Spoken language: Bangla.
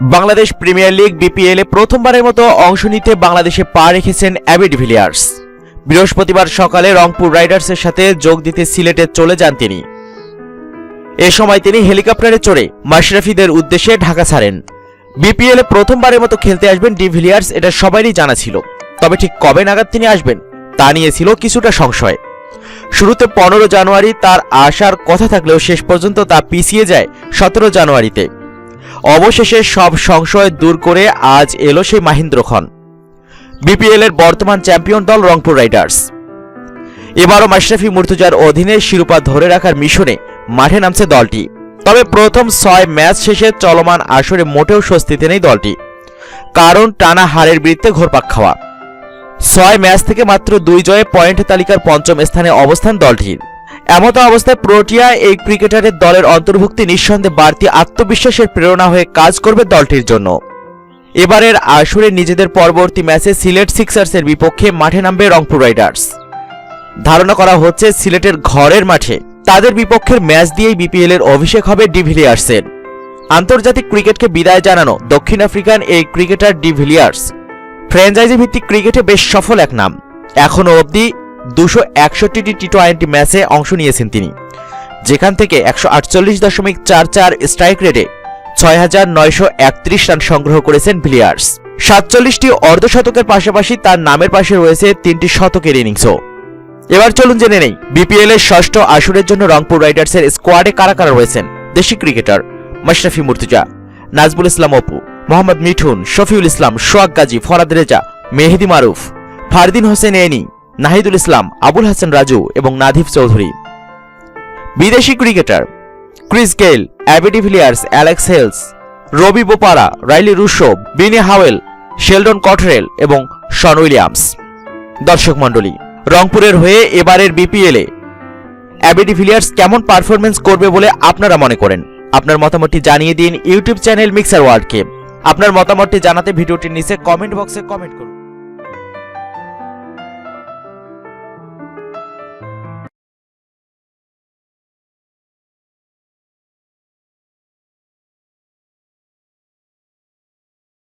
বাংলাদেশ প্রিমিয়ার লিগ বিপিএল প্রথমবারের মতো অংশ নিতে বাংলাদেশে পা রেখেছেন অ্যাবি ডিভিলিয়ার্স বৃহস্পতিবার সকালে রংপুর রাইডার্সের সাথে যোগ দিতে সিলেটে চলে যান তিনি। এ সময় তিনি হেলিকপ্টারে চড়ে মাশরাফিদের উদ্দেশ্যে ঢাকা ছাড়েন। বিপিএল প্রথমবারের মতো খেলতে আসবেন ডিভিলিয়ার্স এটা সবারই জানা ছিল। তবে ঠিক কবে নাগাদ তিনি আসবেন, তা নিয়ে ছিল কিছুটা সংশয়। শুরুতে পনেরো জানুয়ারি তার আসার কথা থাকলেও শেষ পর্যন্ত তা পিছিয়ে যায় সতেরো জানুয়ারিতে। অবশেষে সব সংশয় দূর করে আজ এলো সেই মাহিন্দ্র খন বিপিএল এর বর্তমান চ্যাম্পিয়ন দল রংপুর রাইডার্স। এবারও মাশরাফি মুর্তুজার অধীনে শিরোপা ধরে রাখার মিশনে মাঠে নামছে দলটি। তবে প্রথম ছয় ম্যাচ শেষে চলমান আসরে মোটেও স্বস্তিতে নেই দলটি। কারণ টানা হারের বৃত্তে ঘোরপাক খাওয়া। ছয় ম্যাচ থেকে মাত্র দুই জয়ে পয়েন্ট তালিকার পঞ্চম স্থানে অবস্থান দলটির। এমতো অবস্থায় প্রোটিয়া এই ক্রিকেটারের দলের অন্তর্ভুক্তি নিঃসন্দেহে বাড়তি আত্মবিশ্বাসের প্রেরণা হয়ে কাজ করবে দলটির জন্য। এবারের আসরে নিজেদের পরবর্তী ম্যাচে সিলেট সিক্সার্সের বিপক্ষে মাঠে নামবে রংপুর রাইডার্স। ধারণা করা হচ্ছে সিলেটের ঘরের মাঠে তাদের বিপক্ষের ম্যাচ দিয়েই বিপিএল এর অভিষেক হবে ডিভিলিয়ার্সের। আন্তর্জাতিক ক্রিকেটকে বিদায় জানানো দক্ষিণ আফ্রিকান এই ক্রিকেটার ডিভিলিয়ার্স। ফ্র্যাঞ্চাইজি ভিত্তিক ক্রিকেটে বেশ সফল এক নাম। এখনও অবধি দুশো একষট্টিটি টি টোয়েন্টি ম্যাচে অংশ নিয়েছেন তিনি, যেখান থেকে একশো আটচল্লিশ দশমিক চার চার স্ট্রাইক রেটে ছয় হাজার নয়শো একত্রিশ রান সংগ্রহ করেছেন ভিলিয়ার্স সাতচল্লিশটি অর্ধশতকের পাশাপাশি তার নামের পাশে রয়েছে তিনটি শতকের ইনিংসও এবার চলুন জেনে নেই বিপিএল এর ষষ্ঠ আসরের জন্য রংপুর রাইডার্সের স্কোয়াডে কারা কারা রয়েছেন? দেশি ক্রিকেটার মাশরাফি মুর্তুজা নাজবুল ইসলাম অপু, মোহাম্মদ মিঠুন, শফিউল ইসলাম সোয়াক গাজী, ফরাদ রেজা, মেহেদি মারুফ, ফারদিন হোসেন এনি নাহিদুল ইসলাম, আবুল হাসান রাজু এবং নাধিফ চৌধুরী। বিদেশি cricketer Chris Gayle AB de Villiers, Alex Hales, Ravi Bopara Rilee Rossouw, Benny Howell, Sheldon Cottrell এবং শন উইলিয়ামস। দর্শক মণ্ডলী, রংপুরের হয়ে এবারের বিপিএলে অ্যাবিডি ভিলিয়ার্স কেমন পারফরমেন্স করবে বলে আপনারা মনে করেন? আপনার মতামতটি জানিয়ে দিন ইউটিউব চ্যানেল মিক্সার ওয়ার্ল্ডকে। আপনার মতামতটি জানাতে ভিডিওটির নিচে কমেন্ট বক্সে কমেন্ট করুন।